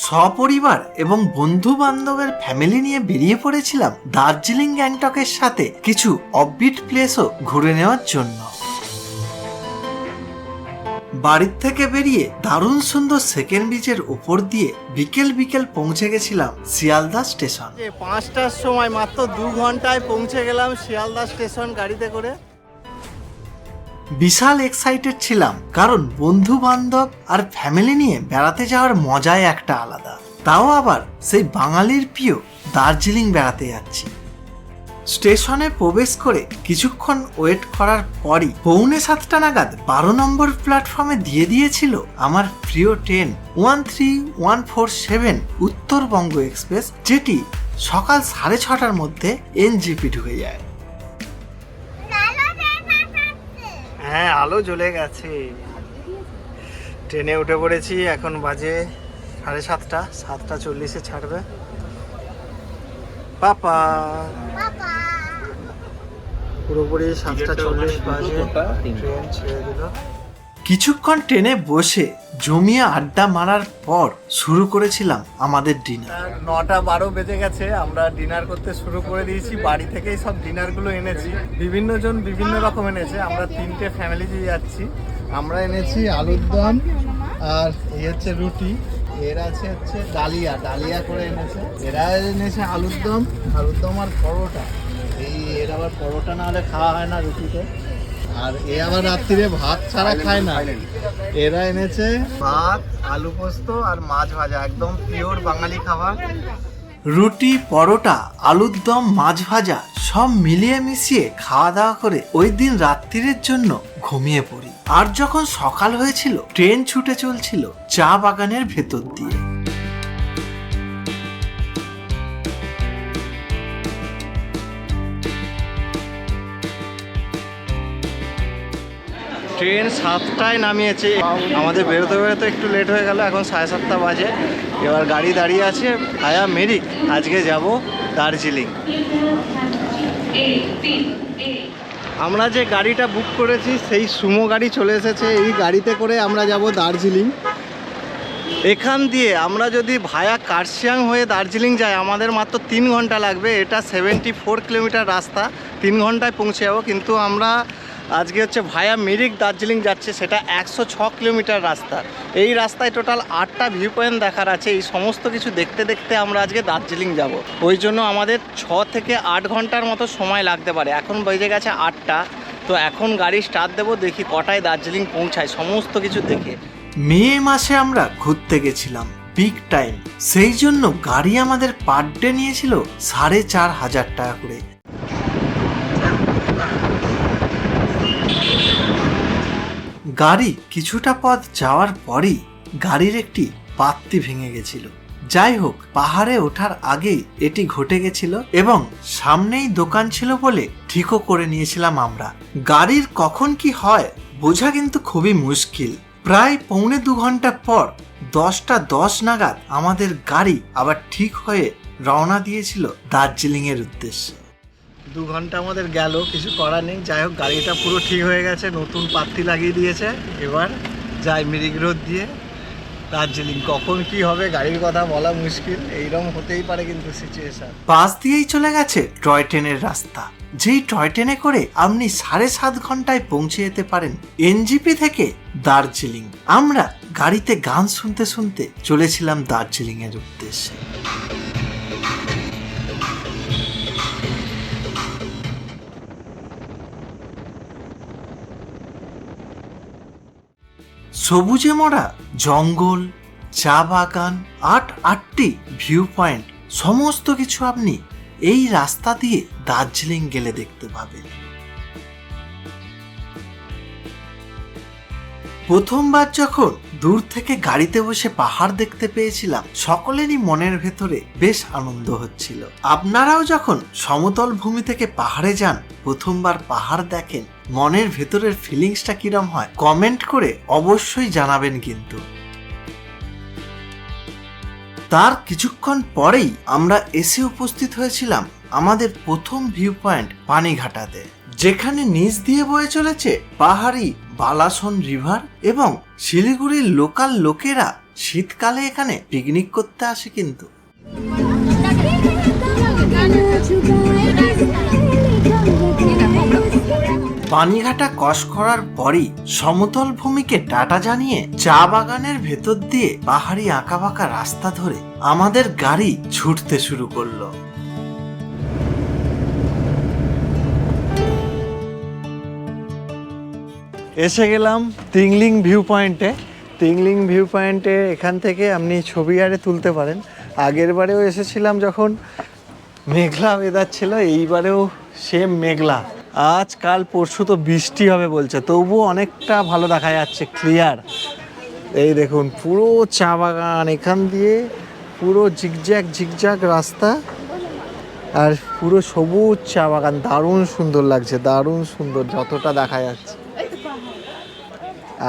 সপরিবার এবং বন্ধু বান্ধবের ফ্যামিলি নিয়ে বেরিয়ে পড়েছিলাম দার্জিলিং গ্যাংটকের সাথে কিছু অফবিট প্লেসও ঘুরে নেওয়ার জন্য। বাড়ির থেকে বেরিয়ে দারুণ সুন্দর সেকেন্ড বিচের উপর দিয়ে বিকেল বিকেল পৌঁছে গেছিলাম শিয়ালদা স্টেশন পাঁচটার সময় মাত্র দু ঘন্টায় পৌঁছে গেলাম শিয়ালদা স্টেশন গাড়িতে করে। বিশাল এক্সাইটেড ছিলাম, কারণ বন্ধু বান্ধব আর ফ্যামিলি নিয়ে বেড়াতে যাওয়ার মজাই একটা আলাদা। তাও আবার সেই বাঙালির প্রিয় দার্জিলিং বেড়াতে যাচ্ছি। স্টেশনে প্রবেশ করে কিছুক্ষণ ওয়েট করার পরই পৌনে সাতটা নাগাদ বারো নম্বর প্ল্যাটফর্মে দিয়ে দিয়েছিল আমার প্রিয় train one three one four seven Uttarbanga express যেটি সকাল সাড়ে ছটার মধ্যে এনজিপি ঢুকে যায়। হ্যাঁ আলো জ্বলে গেছে। ট্রেনে উঠে পড়েছি এখন বাজে সাড়ে সাতটা সাতটা চল্লিশে ছাড়বে। পাপা। পুরোপুরি সাতটা চল্লিশ বাজে ট্রেন ছেড়ে দিল। কিছুক্ষণ ট্রেনে বসে জমিয়ে আড্ডা মারার পর শুরু করেছিলাম আমাদের ডিনার নটা বারো বেজে গেছে, আমরা ডিনার করতে শুরু করে দিয়েছি। বাড়ি থেকেই সব ডিনারগুলো এনেছি। বিভিন্ন জন বিভিন্ন রকম এনেছে। আমরা তিনটে ফ্যামিলি দিয়ে যাচ্ছি। আমরা এনেছি আলুর দম আর এই হচ্ছে রুটি, এর আছে হচ্ছে ডালিয়া। ডালিয়া করে এনেছে। এরা এনেছে আলুর দম। আলুর দম আর পরোটা। এই এর আবার পরোটা না হলে খাওয়া হয় না রুটিতে। আর এ আবার রাত্রিরে ভাত ছাড়া খায় না। এরা এনেছে ভাত আলু পোস্ত আর মাছ ভাজা একদম পিওর বাঙালি খাবার। রুটি পরোটা আলুর দম মাছ ভাজা সব মিলিয়ে মিশিয়ে খাওয়া দাওয়া করে ওই দিন রাত্রিরের জন্য ঘুমিয়ে পড়ি। আর যখন সকাল হয়েছিল ট্রেন ছুটে চলছিল চা বাগানের ভেতর দিয়ে। ট্রেন সাতটায় নামিয়েছে। আমাদের বেরোতে বেরোতে একটু লেট হয়ে গেল, এখন সাড়ে সাতটা বাজে। এবার গাড়ি দাঁড়িয়ে আছে ভায়া মেরিক, আজকে যাব দার্জিলিং। আমরা যে গাড়িটা বুক করেছি, সেই সুমো গাড়ি চলে এসেছে। এই গাড়িতে করে আমরা যাব দার্জিলিং। এখান দিয়ে আমরা যদি ভায়া কার্শিয়াং হয়ে দার্জিলিং যাই, আমাদের মাত্র তিন ঘণ্টা লাগবে। এটা সেভেন্টি ফোর কিলোমিটার রাস্তা। তিন ঘন্টায় পৌঁছে যাব, কিন্তু আমরা আজকে হচ্ছে ভায়া মিরিক দার্জিলিং যাচ্ছে, সেটা একশো ছ কিলোমিটার রাস্তা। এই রাস্তায় টোটাল আটটা ভিউ পয়েন্ট দেখার আছে, এই সমস্ত কিছু দেখতে দেখতে আমরা আজকে দার্জিলিং যাব। ওই জন্য আমাদের ছ থেকে আট ঘণ্টার মতো সময় লাগতে পারে। এখন বেজে গেছে আটটা, তো এখন গাড়ি স্টার্ট দেবো, দেখি কটায় দার্জিলিং পৌঁছায়, সমস্ত কিছু দেখে। মে মাসে আমরা ঘুরতে গেছিলাম পিক টাইম সেই জন্য গাড়ি আমাদের পার ডে নিয়েছিল সাড়ে চার হাজার টাকা করে। গাড়ি কিছুটা পথ যাওয়ার পরেই গাড়ির একটি পাত্তি ভেঙে গেছিল। যাই হোক, পাহাড়ে ওঠার আগেই এটি ঘটে গেছিল এবং সামনেই দোকান ছিল বলে ঠিকও করে নিয়েছিলাম আমরা। গাড়ির কখন কি হয় বোঝা কিন্তু খুবই মুশকিল। প্রায় পৌনে দু ঘণ্টা পর দশটা দশ নাগাদ আমাদের গাড়ি আবার ঠিক হয়ে রওনা দিয়েছিল দার্জিলিং এর উদ্দেশ্যে। দু ঘণ্টা আমাদের গেল, কিছু করার নেই। যাই হোক, গাড়িটা পুরো ঠিক হয়ে গেছে, নতুন পাত্তি লাগিয়ে দিয়েছে। এবার যাই মিরিক রোড দিয়ে। দার্জিলিং, কখন কি হবে গাড়ির কথা বলা মুশকিল, এইরকম হতেই পারে কিন্তু সিচুয়েশন পাশ দিয়েই চলে গেছে টয় ট্রেনের রাস্তা। যেই টয় ট্রেনে করে আপনি সাড়ে সাত ঘন্টায় পৌঁছে যেতে পারেন এনজিপি থেকে দার্জিলিং। আমরা গাড়িতে গান শুনতে শুনতে চলেছিলাম দার্জিলিং এর উদ্দেশ্যে। সবুজে মরা জঙ্গল, চা বাগান, আট আটটি ভিউ পয়েন্ট সমস্ত কিছু আপনি এই রাস্তা দিয়ে দার্জিলিং গেলে দেখতে পাবেন। প্রথমবার যখন দূর থেকে গাড়িতে বসে পাহাড় দেখতে পেয়েছিলাম, সকলেরই মনের ভেতরে বেশ আনন্দ হচ্ছিল। আপনারাও যখন সমতল ভূমি থেকে পাহাড়ে যান, প্রথমবার পাহাড় দেখেন, মনের ভেতরের ফিলিংসটা কিরম হয় কমেন্ট করে অবশ্যই জানাবেন কিন্তু। তার কিছুক্ষণ পরেই আমরা এসে উপস্থিত হয়েছিলাম আমাদের প্রথম ভিউ পয়েন্ট পানিঘাটাতে। যেখানে নিচ দিয়ে বয়ে চলেছে পাহাড়ি বালাসন রিভার এবং শিলিগুড়ির লোকাল লোকেরা শীতকালে এখানে পিকনিক করতে আসে কিন্তু। পানিঘাটা কষ করার পরই সমতল ভূমিকে টাটা জানিয়ে চা বাগানের ভেতর দিয়ে পাহাড়ি আঁকাবাঁকা রাস্তা ধরে আমাদের গাড়ি ছুটতে শুরু করল। এসে গেলাম তিংলিং ভিউ পয়েন্টে তিংলিং ভিউ পয়েন্টে এখান থেকে আপনি ছবি আরে তুলতে পারেন। আগের বারেও এসেছিলাম যখন মেঘলা ওয়েদার ছিল, এইবারেও সেম মেঘলা। আজ, কাল, পরশু তো বৃষ্টি হবে বলছে, তবুও অনেকটা ভালো দেখা যাচ্ছে ক্লিয়ার এই দেখুন, পুরো চা বাগান, এখান দিয়ে পুরো জিগজ্যাগ জিগজ্যাগ রাস্তা আর পুরো সবুজ চা বাগান। দারুণ সুন্দর লাগছে, দারুণ সুন্দর, যতটা দেখা যাচ্ছে।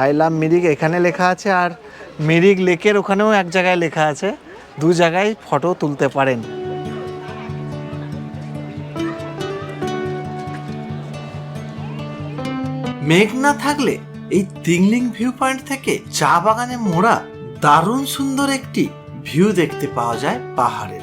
আই লাভ মিরিক এখানে লেখা আছে আর মিরিক লেকের ওখানেও এক জায়গায় লেখা আছে। দু জায়গায় ফটো তুলতে পারেন। মেঘ না থাকলে এই তিংলিং ভিউ পয়েন্ট থেকে চা বাগানে মোড়া দারুণ সুন্দর একটি ভিউ দেখতে পাওয়া যায় পাহাড়ে।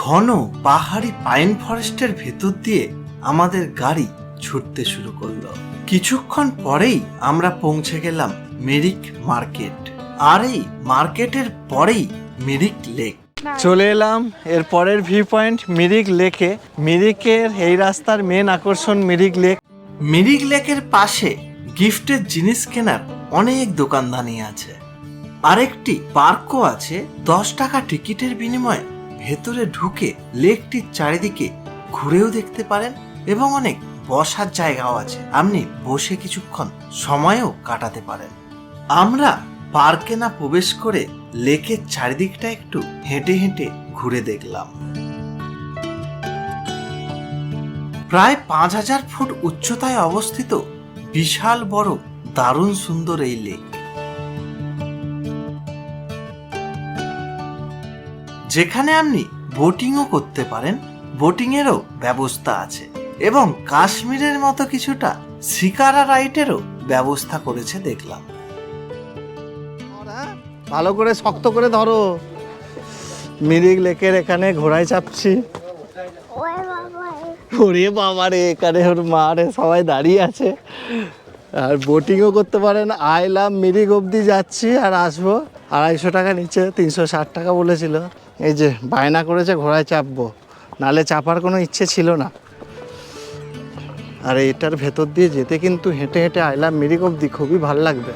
ঘন পাহাড়ি পাইন ফরেস্টের ভেতর দিয়ে আমাদের গাড়ি ছুটতে শুরু করল। কিছুক্ষণ পরেই আমরা পৌঁছে গেলাম মিরিক মার্কেট। আর এই মার্কেটের পরেই মিরিক লেক। চলে এলাম এর পরের ভিউ পয়েন্ট মিরিক লেকে। মিরিকের এই রাস্তার মেন আকর্ষণ মিরিক লেক। মিরিক লেকের পাশে গিফটের জিনিস কেনার অনেক দোকানদানি আছে। আরেকটি পার্কও আছে। দশ টাকা টিকিটের বিনিময়ে ভেতরে ঢুকে লেকটির চারিদিকে ঘুরেও দেখতে পারেন এবং অনেক বসার জায়গাও আছে। আপনি বসে কিছুক্ষণ সময়ও কাটাতে পারেন। আমরা পার্কে না প্রবেশ করে লেকের চারিদিকটা একটু হেঁটে হেঁটে ঘুরে দেখলাম। প্রায় পাঁচ হাজার ফুট উচ্চতায় অবস্থিত বিশাল বড় দারুণ সুন্দর এই লেক। যেখানে আপনি বোটিংও করতে পারেন। বোটিংয়েরও ব্যবস্থা আছে। এবং কাশ্মীরের মতো কিছুটা শিকারা রাইটেরও ব্যবস্থা করেছে দেখলাম। ভালো করে শক্ত করে ধরো। মিরিক লেকের এখানে ঘোড়ায় চাপছি। ওরে বাবা রে, এখানে ওর মা রে, সবাই দাঁড়িয়ে আছে। আর বোটিংও করতে পারেন আইলাম মিরিক অবধি যাচ্ছি আর আসব। আড়াইশো টাকা নিচ্ছে তিনশো ষাট টাকা বলেছিল। এই যে, বায়না করেছে, ঘোড়ায় চাপবো। নালে চাপার কোনো ইচ্ছে ছিল না। আর এটার ভেতর দিয়ে যেতে কিন্তু হেঁটে হেঁটে আইলাম মিরিক অব্দি খুবই ভালো লাগবে।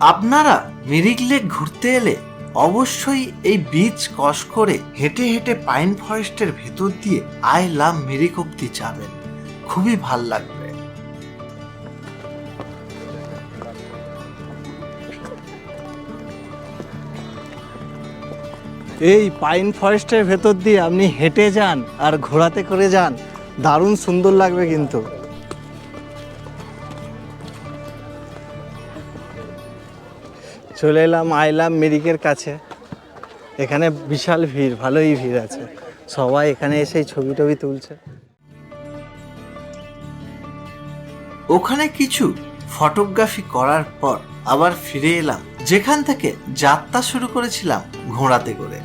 আপনারা মিরিক লেক ঘুরতে এলে অবশ্যই এই বীজ ক্রস করে হেঁটে হেঁটে পাইন ফরেস্টের ভেতর দিয়ে আই লাভ মিরিক অব্দি যাবেন। খুবই ভালো লাগবে। এই পাইন ফরেস্টের ভেতর দিয়ে আপনি হেঁটে যান আর ঘোড়াতে করে যান। দারুণ সুন্দর লাগবে কিন্তু। চলে এলাম আইলাম মেরিকের কাছে। এখানে বিশাল ভিড়, ভালোই ভিড় আছে। সবাই এখানে এসে ছবি টবি তুলছে। ওখানে কিছু ফটোগ্রাফি করার পর আবার ফিরে এলাম। যেখান থেকে যাত্রা শুরু করেছিলাম ঘোড়াতে করে।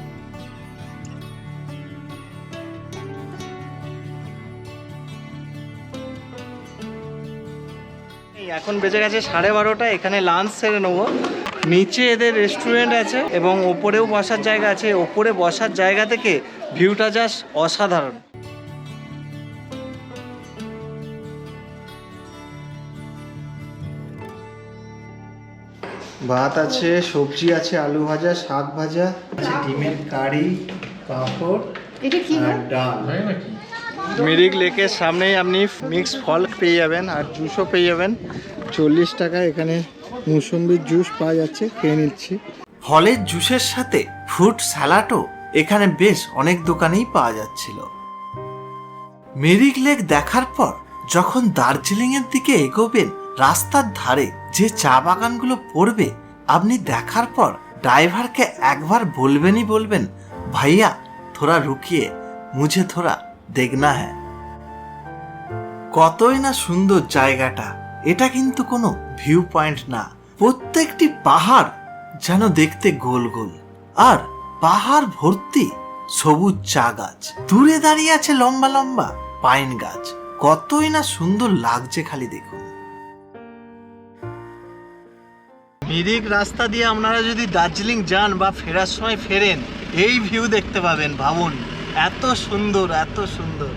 এখন বেজে গেছে সাড়ে বারোটা, এখানে লাঞ্চ সেরে নেব। নিচে এদের রেস্টুরেন্ট আছে এবং ওপরেও বসার জায়গা আছে। ওপরে বসার জায়গা থেকে ভিউটা জাস্ট অসাধারণ। ভাত আছে সবজি আছে আলু ভাজা শাক ভাজা আছে ডিমের কারি পাঁপড় এটা কি ডাল। মিরিক লেকের সামনেই আপনি মিক্স ফল পেয়ে যাবেন আর জুসও পেয়ে যাবেন। চল্লিশ টাকা এখানে মুসম্বির জুস পাওয়া যাচ্ছে খেয়ে নিচ্ছি। ফলের জুসের সাথে ফ্রুট স্যালাডও এখানে বেশ অনেক দোকানেই পাওয়া যাচ্ছিল। মেরিক লেক দেখার পর যখন দার্জিলিং এর দিকে এগোবেন রাস্তার ধারে যে চা বাগানগুলো পড়বে, আপনি দেখার পর ড্রাইভারকে একবার বলবেনই বলবেন, ভাইয়া, থোড়া রুকিয়ে, মুঝে থোড়া দেখনা হ্যাঁ কতই না সুন্দর জায়গাটা, এটা কিন্তু কোনো ভিউ পয়েন্ট না। প্রত্যেকটি পাহাড় যেন দেখতে গোল গোল। আর পাহাড় ভর্তি সবুজ চা গাছ। দূরে দাঁড়িয়ে আছে লম্বা লম্বা পাইন গাছ। কতই না সুন্দর লাগছে খালি দেখুন। মিরিক রাস্তা দিয়ে আপনারা যদি দার্জিলিং যান বা ফেরার সময় ফেরেন এই ভিউ দেখতে পাবেন ভাবুন। এত সুন্দর এত সুন্দর।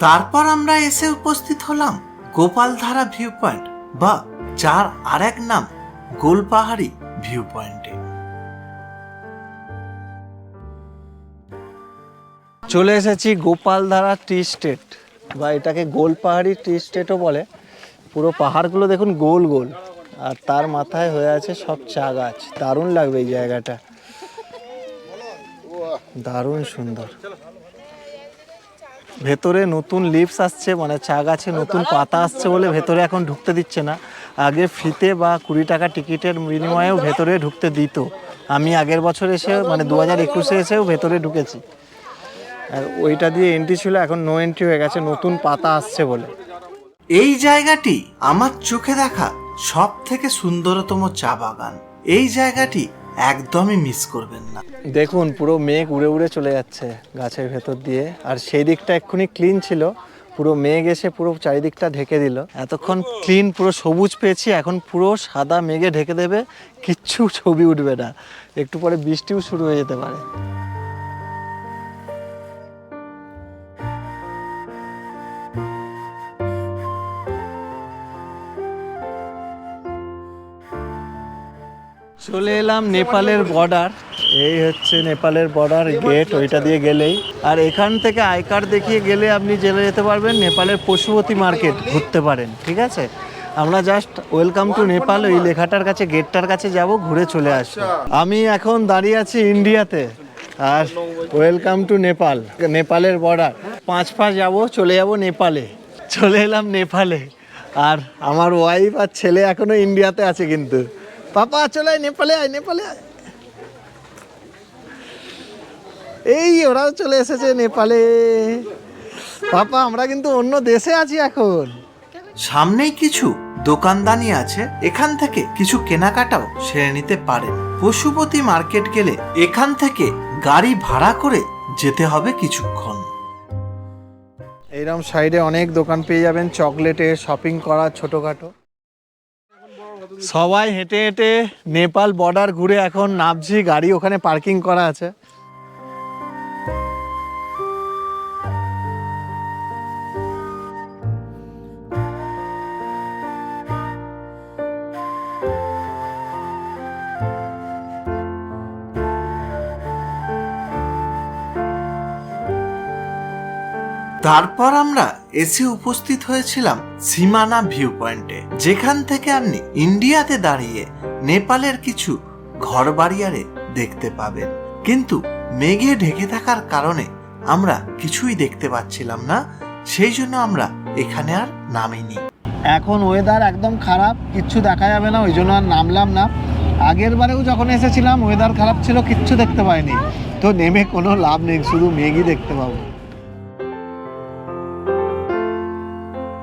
তারপর আমরা এসে উপস্থিত হলাম গোপালধারা ভিউ পয়েন্ট বা যার আরেক নাম গোলপাহাড়ি ভিউ পয়েন্টে চলে এসেছি গোপালধারা টি স্টেট বা এটাকে গোল পাহাড়ি টি স্টেটও বলে। পুরো পাহাড়গুলো দেখুন গোল গোল। আর তার মাথায় হয়ে আছে সব চা গাছ। দারুণ লাগবে এই জায়গাটা। দারুণ সুন্দর। ভেতরে নতুন লিভস আসছে মানে চা গাছে নতুন পাতা আসছে বলে ভেতরে এখন ঢুকতে দিচ্ছে না। আগে ফ্রিতে বা কুড়ি টাকা টিকিটের বিনিময়েও ভেতরে ঢুকতে দিত। আমি আগের বছর এসে মানে দু হাজার একুশে এসেও ভেতরে ঢুকেছি। আর ওইটা দিয়ে এন্ট্রি ছিল, এখন নো এন্ট্রি হয়ে গেছে, নতুন পাতা আসছে বলে। এই জায়গাটি আমার চোখে দেখা সব থেকে সুন্দরতম চা বাগান। এই জায়গাটি একদমই মিস করবেন না। দেখুন, পুরো মেঘ উড়ে উড়ে চলে যাচ্ছে গাছের ভেতর দিয়ে। আর সেই দিকটা এক্ষুনি ক্লিন ছিল। পুরো মেঘ এসে পুরো চারিদিকটা ঢেকে দিল। এতক্ষণ ক্লিন পুরো সবুজ পেয়েছি। এখন পুরো সাদা মেঘে ঢেকে দেবে। কিচ্ছু ছবি উঠবে না। একটু পরে বৃষ্টিও শুরু হয়ে যেতে পারে। চলে এলাম নেপালের বর্ডার এই হচ্ছে নেপালের বর্ডার গেট ওইটা দিয়ে গেলেই। আর এখান থেকে আই কার্ড দেখিয়ে গেলে আপনি জেলে যেতে পারবেন নেপালের পশুপতি মার্কেট, ঘুরতে পারেন, ঠিক আছে? আমরা জাস্ট ওয়েলকাম টু নেপাল, ওই লেখাটার কাছে গেটটার কাছে যাব, ঘুরে চলে আসব। আমি এখন দাঁড়িয়ে আছি ইন্ডিয়াতে, আর ওয়েলকাম টু নেপাল, নেপালের বর্ডার পাঁচ পা যাব, চলে যাব নেপালে, চলে এলাম নেপালে। আর আমার ওয়াইফ আর ছেলে এখনও ইন্ডিয়াতে আছে কিন্তু। পাপা চলে আয় নেপালে আয় নেপালে আয়। এই ওরাও চলে এসেছে নেপালে। পাপা আমরা কিন্তু অন্য দেশে আছি এখন। সামনেই কিছু দোকানদানি আছে এখান থেকে কিছু কেনাকাটাও সেরে নিতে পারেন পশুপতি মার্কেট গেলে এখান থেকে গাড়ি ভাড়া করে যেতে হবে কিছুক্ষণ। এইরকম সাইডে অনেক দোকান পেয়ে যাবেন চকলেটের শপিং করা ছোটোখাটো। সবাই হেঁটে হেঁটে নেপাল বর্ডার ঘুরে এখন নামছি, গাড়ি ওখানে পার্কিং করা আছে। তারপর আমরা এসে উপস্থিত হয়েছিলাম সীমানা ভিউ পয়েন্টে যেখান থেকে আপনি ইন্ডিয়াতে দাঁড়িয়ে নেপালের কিছু ঘর বাড়িয়ারে দেখতে পাবেন। কিন্তু মেঘে ঢেকে থাকার কারণে আমরা কিছুই দেখতে পাচ্ছিলাম না, সেই জন্য আমরা এখানে আর নামিনি। এখন ওয়েদার একদম খারাপ, কিচ্ছু দেখা যাবে না, ওই জন্য আর নামলাম না। আগের বারেও যখন এসেছিলাম ওয়েদার খারাপ ছিল, কিচ্ছু দেখতে পাইনি। তো নেমে কোনো লাভ নেই, শুধু মেঘই দেখতে পাবো।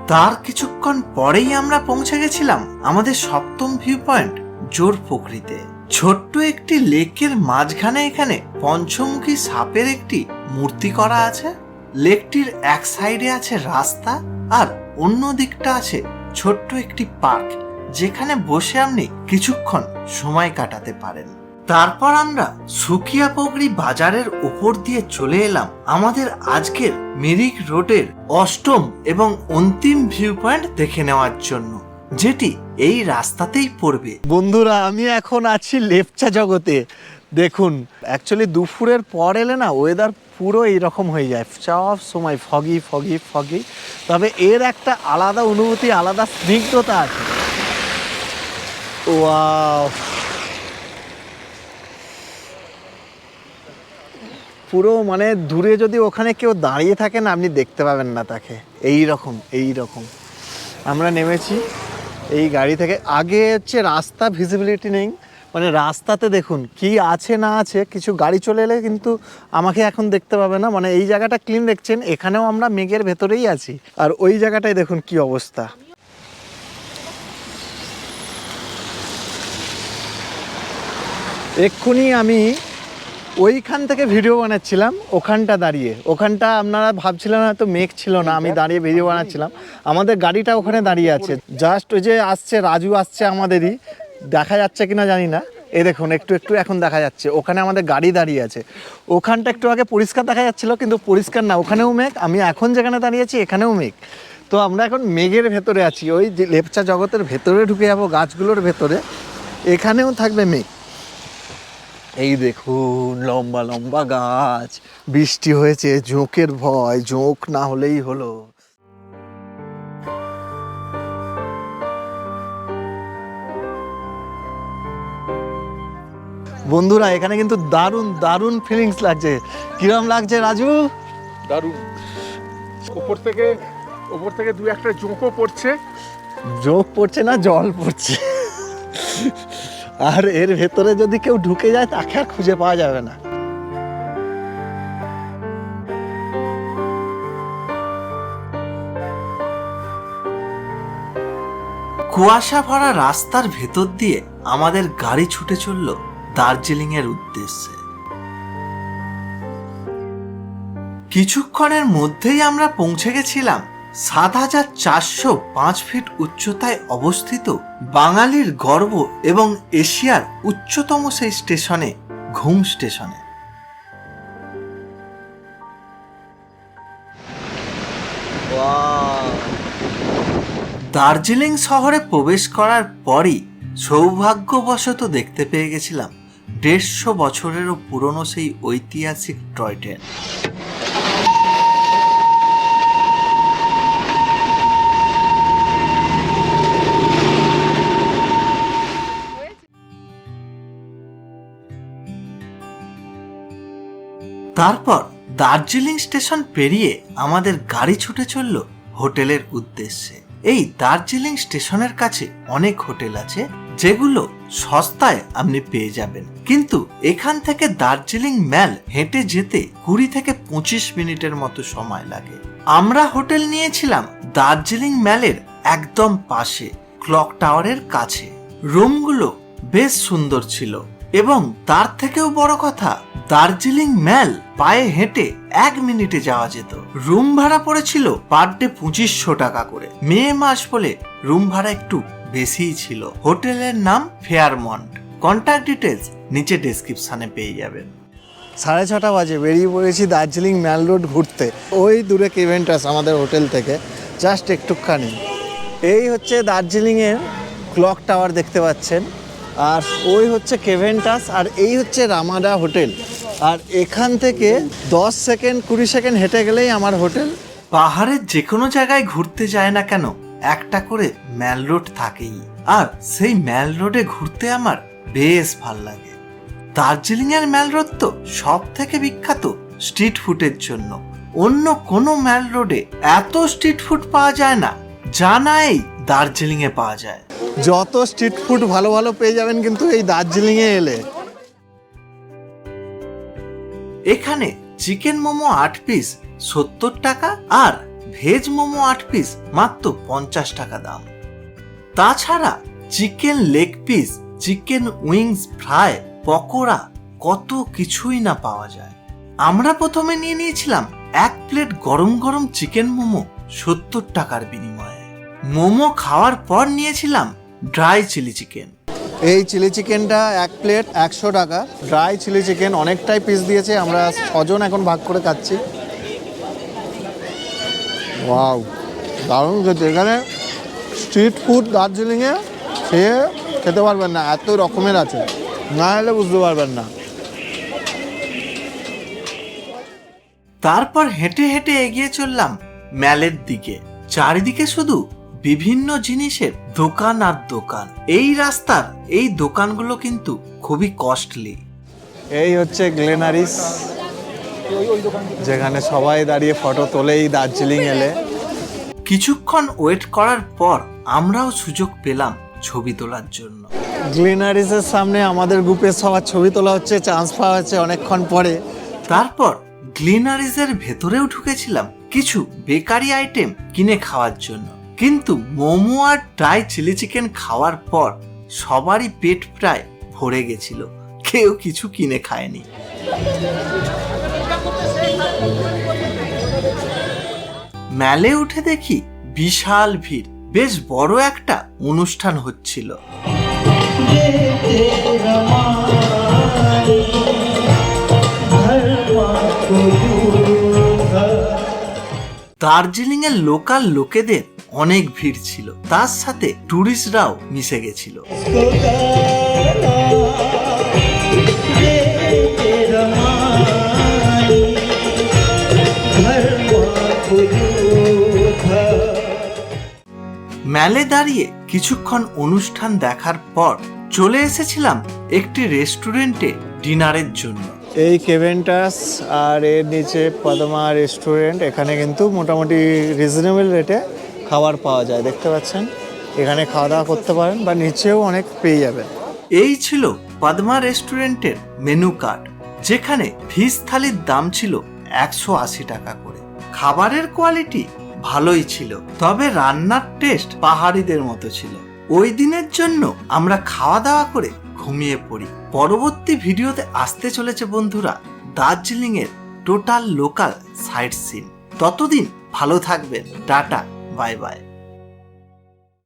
তার কিছুক্ষণ পরেই আমরা পৌঁছে গেছিলাম আমাদের সপ্তম ভিউ পয়েন্ট জোর পুকুরিতে ছোট্ট একটি লেকের মাঝখানে এখানে পঞ্চমুখী সাপের একটি মূর্তি করা আছে। লেকটির এক সাইডে আছে রাস্তা আর অন্য দিকটা আছে ছোট্ট একটি পার্ক, যেখানে বসে আপনি কিছুক্ষণ সময় কাটাতে পারেন। তারপর আমরা সুকিয়া পগড়ি বাজারের উপর দিয়ে চলে এলাম আমাদের আজকের মিরিক রোডের অষ্টম এবং অন্তিম ভিউ পয়েন্ট দেখে নেওয়ার জন্য, যেটি এই রাস্তাতেই পড়বে। বন্ধুরা, আমি এখন আছি লেপচা জগতে। দেখুন অ্যাকচুয়ালি দুপুরের পর এলে না ওয়েদার পুরো এইরকম হয়ে যায়। সব সময় ফগি ফগি ফগি তবে এর একটা আলাদা অনুভূতি, আলাদা স্নিগ্ধতা আছে। ওয়াও পুরো মানে দূরে যদি ওখানে কেউ দাঁড়িয়ে থাকে না, আপনি দেখতে পাবেন না তাকে। এই রকম এই রকম আমরা নেমেছি এই গাড়ি থেকে। আগে হচ্ছে রাস্তা ভিজিবিলিটি নেই। মানে রাস্তাতে দেখুন কি আছে না আছে, কিছু গাড়ি চলে এলে কিন্তু আমাকে এখন দেখতে পাবে না। মানে এই জায়গাটা ক্লিন দেখছেন, এখানেও আমরা মেঘের ভেতরেই আছি। আর ওই জায়গাটায় দেখুন কি অবস্থা। এক্ষুনি আমি ওইখান থেকে ভিডিও বানাচ্ছিলাম ওখানটা দাঁড়িয়ে। ওখানটা আপনারা ভাবছিলেন হয়তো মেঘ ছিল না আমি দাঁড়িয়ে ভিডিও বানাচ্ছিলাম। আমাদের গাড়িটা ওখানে দাঁড়িয়ে আছে। জাস্ট ওই যে আসছে রাজু আসছে আমাদেরই। দেখা যাচ্ছে কিনা জানি না। এই দেখুন একটু একটু এখন দেখা যাচ্ছে। ওখানে আমাদের গাড়ি দাঁড়িয়ে আছে। ওখানটা একটু আগে পরিষ্কার দেখা যাচ্ছিল কিন্তু পরিষ্কার না। ওখানেও মেঘ আমি এখন যেখানে দাঁড়িয়ে আছি এখানেও মেঘ। তো আমরা এখন মেঘের ভেতরে আছি। ওই যে লেপচা জগতের ভেতরে ঢুকে যাব গাছগুলোর ভেতরে। এখানেও থাকবে মেঘ। এই দেখুন লম্বা লম্বা গাছ। বৃষ্টি হয়েছে জোঁকের ভয় জোঁক না হলেই হলো। বন্ধুরা এখানে কিন্তু দারুণ দারুণ ফিলিংস লাগছে। কিরম লাগছে রাজু? দারুণ। ওপর থেকে ওপর থেকে দু একটা জোঁকও পড়ছে। জোঁক পড়ছে না জল পড়ছে। আর এর ভেতরে যদি কেউ ঢুকে যায়, তাকে আর খুঁজে পাওয়া যাবে না। কুয়াশা ভরা রাস্তার ভেতর দিয়ে আমাদের গাড়ি ছুটে চলল দার্জিলিং এর উদ্দেশ্যে। কিছুক্ষণের মধ্যেই আমরা পৌঁছে গেছিলাম সাত হাজার চারশো পাঁচ ফিট উচ্চতায় অবস্থিত বাঙালির গর্ব এবং এশিয়ার উচ্চতম সেই স্টেশনে, ঘুম স্টেশনে। দার্জিলিং শহরে প্রবেশ করার পরই সৌভাগ্যবশত দেখতে পেয়ে গেছিলাম দেড়শো বছরেরও পুরনো সেই ঐতিহাসিক টয় ট্রেন। তারপর দার্জিলিং স্টেশন পেরিয়ে আমাদের গাড়ি ছুটে চলল হোটেলের উদ্দেশ্যে। এই দার্জিলিং স্টেশনের কাছে অনেক হোটেল আছে, যেগুলো সস্তায় আপনি পেয়ে যাবেন। কিন্তু এখান থেকে দার্জিলিং ম্যাল হেঁটে যেতে কুড়ি থেকে পঁচিশ মিনিটের মতো সময় লাগে। আমরা হোটেল নিয়েছিলাম দার্জিলিং ম্যালের একদম পাশে, ক্লক টাওয়ারের কাছে। রুমগুলো বেশ সুন্দর ছিল। এবং তার থেকেও বড় কথা, দার্জিলিং ম্যাল পায়ে হেঁটে এক মিনিটে যাওয়া যেত। রুম ভাড়া পড়েছিল পার ডে পঁচিশশো টাকা করে। মে মাস বলে রুম ভাড়া একটু বেশিই ছিল। হোটেলের নাম ফেয়ারমন্ট। কন্ট্যাক্ট ডিটেলস নিচে ডেসক্রিপশনে পেয়ে যাবেন। সাড়ে ছটা বাজে, বেরিয়ে পড়েছি দার্জিলিং ম্যাল রোড ঘুরতে। ওই দূরে কেভেন্টাস আমাদের হোটেল থেকে। জাস্ট একটুখানি। এই হচ্ছে দার্জিলিংয়ের ক্লক টাওয়ার দেখতে পাচ্ছেন। আর ওই হচ্ছে কেভেন্টাস আর এই হচ্ছে রামাডা হোটেল। আর এখান থেকে দশ সেকেন্ড, কুড়ি সেকেন্ড হেঁটে গেলেই আমার হোটেল। পাহাড়ের যে কোনো জায়গায় ঘুরতে যায় না কেন? একটা করে ম্যাল রোড থাকেই। আর সেই ম্যাল রোডে ঘুরতে আমার বেশ ভালো লাগে। দার্জিলিং এর ম্যাল রোড তো সব থেকে বিখ্যাত স্ট্রিট ফুডের জন্য। অন্য কোনো ম্যাল রোডে এত স্ট্রিট ফুড পাওয়া যায় না। যা না এই দার্জিলিং এ পাওয়া যায়। যত স্ট্রিট ফুড ভালো ভালো পেয়ে যাবেন কিন্তু এই দার্জিলিং এ এলে। এখানে চিকেন মোমো আট পিস সত্তর টাকা আর ভেজ মোমো আট পিস মাত্র পঞ্চাশ টাকা দাম। তাছাড়া chicken leg piece chicken wings fry pakora কত কিছুই না পাওয়া যায়। আমরা প্রথমে নিয়ে নিয়েছিলাম এক প্লেট গরম গরম চিকেন মোমো সত্তর টাকার বিনিময়ে। মোমো খাওয়ার পর নিয়েছিলাম ড্রাই চিলি চিকেন। এই চিলি চিকেনটা এক প্লেট একশো টাকা। ড্রাই চিলি চিকেন অনেকটাই পিস দিয়েছে আমরা ছজন এখন ভাগ করে খাচ্ছি। ওয়াও দারুণ খেতে। এখানে স্ট্রিট ফুড দার্জিলিংয়ে খেয়ে খেতে পারবেন না এত রকমের আছে। না হলে বুঝতে পারবেন না। তারপর হেঁটে হেঁটে এগিয়ে চললাম ম্যালের দিকে। চারিদিকে শুধু বিভিন্ন জিনিসের দোকান আর দোকান। এই রাস্তার এই দোকানগুলো কিন্তু খুবই কস্টলি এই হচ্ছে গ্লেনারিস যেখানে সবাই দাঁড়িয়ে ফটো তোলেই দার্জিলিং এলে। কিছুক্ষণ ওয়েট করার পর আমরাও সুযোগ পেলাম ছবি তোলার জন্য। গ্লিনারিসের সামনে আমাদের গ্রুপের সবার ছবি তোলা হচ্ছে চান্স পাওয়া হচ্ছে অনেকক্ষণ পরে। তারপর গ্লিনারিজের ভেতরেও ঢুকেছিলাম কিছু বেকারি আইটেম কিনে খাওয়ার জন্য। কিন্তু মোমো আর ড্রাই চিলি চিকেন খাওয়ার পর সবারই পেট প্রায় ভরে গেছিল। কেউ কিছু কিনে খায়নি। ম্যালে উঠে দেখি বিশাল ভিড়। বেশ বড় একটা অনুষ্ঠান হচ্ছিল। দার্জিলিং এর লোকাল লোকেদের অনেক ভিড় ছিল। তার সাথে টুরিস্টরাও মিশে গেছিল। ম্যালে দাঁড়িয়ে কিছুক্ষণ অনুষ্ঠান দেখার পর চলে এসেছিলাম একটি রেস্টুরেন্টে ডিনারের জন্য। এই কেভেন্টাস আর এর নিচে পদমা রেস্টুরেন্ট, এখানে কিন্তু মোটামুটি রিজনেবল রেটে খাবার পাওয়া যায়, দেখতে পাচ্ছেন? এখানে খাওয়া দাওয়া করতে পারেন বা নিচেও অনেক পেয়ে যাবেন। এই ছিল পদ্মা রেস্টুরেন্টের মেনু কার্ড, যেখানে ফিস থালির দাম ছিল একশো আশি টাকা করে। খাবারের কোয়ালিটি ভালোই ছিল, তবে রান্নার টেস্ট পাহাড়িদের মতো ছিল। ওই দিনের জন্য আমরা খাওয়া দাওয়া করে ঘুমিয়ে পড়ি। পরবর্তী ভিডিওতে আসতে চলেছে বন্ধুরা দার্জিলিং এর টোটাল লোকাল সাইট সিন ততদিন ভালো থাকবেন, টাটা। Bye bye.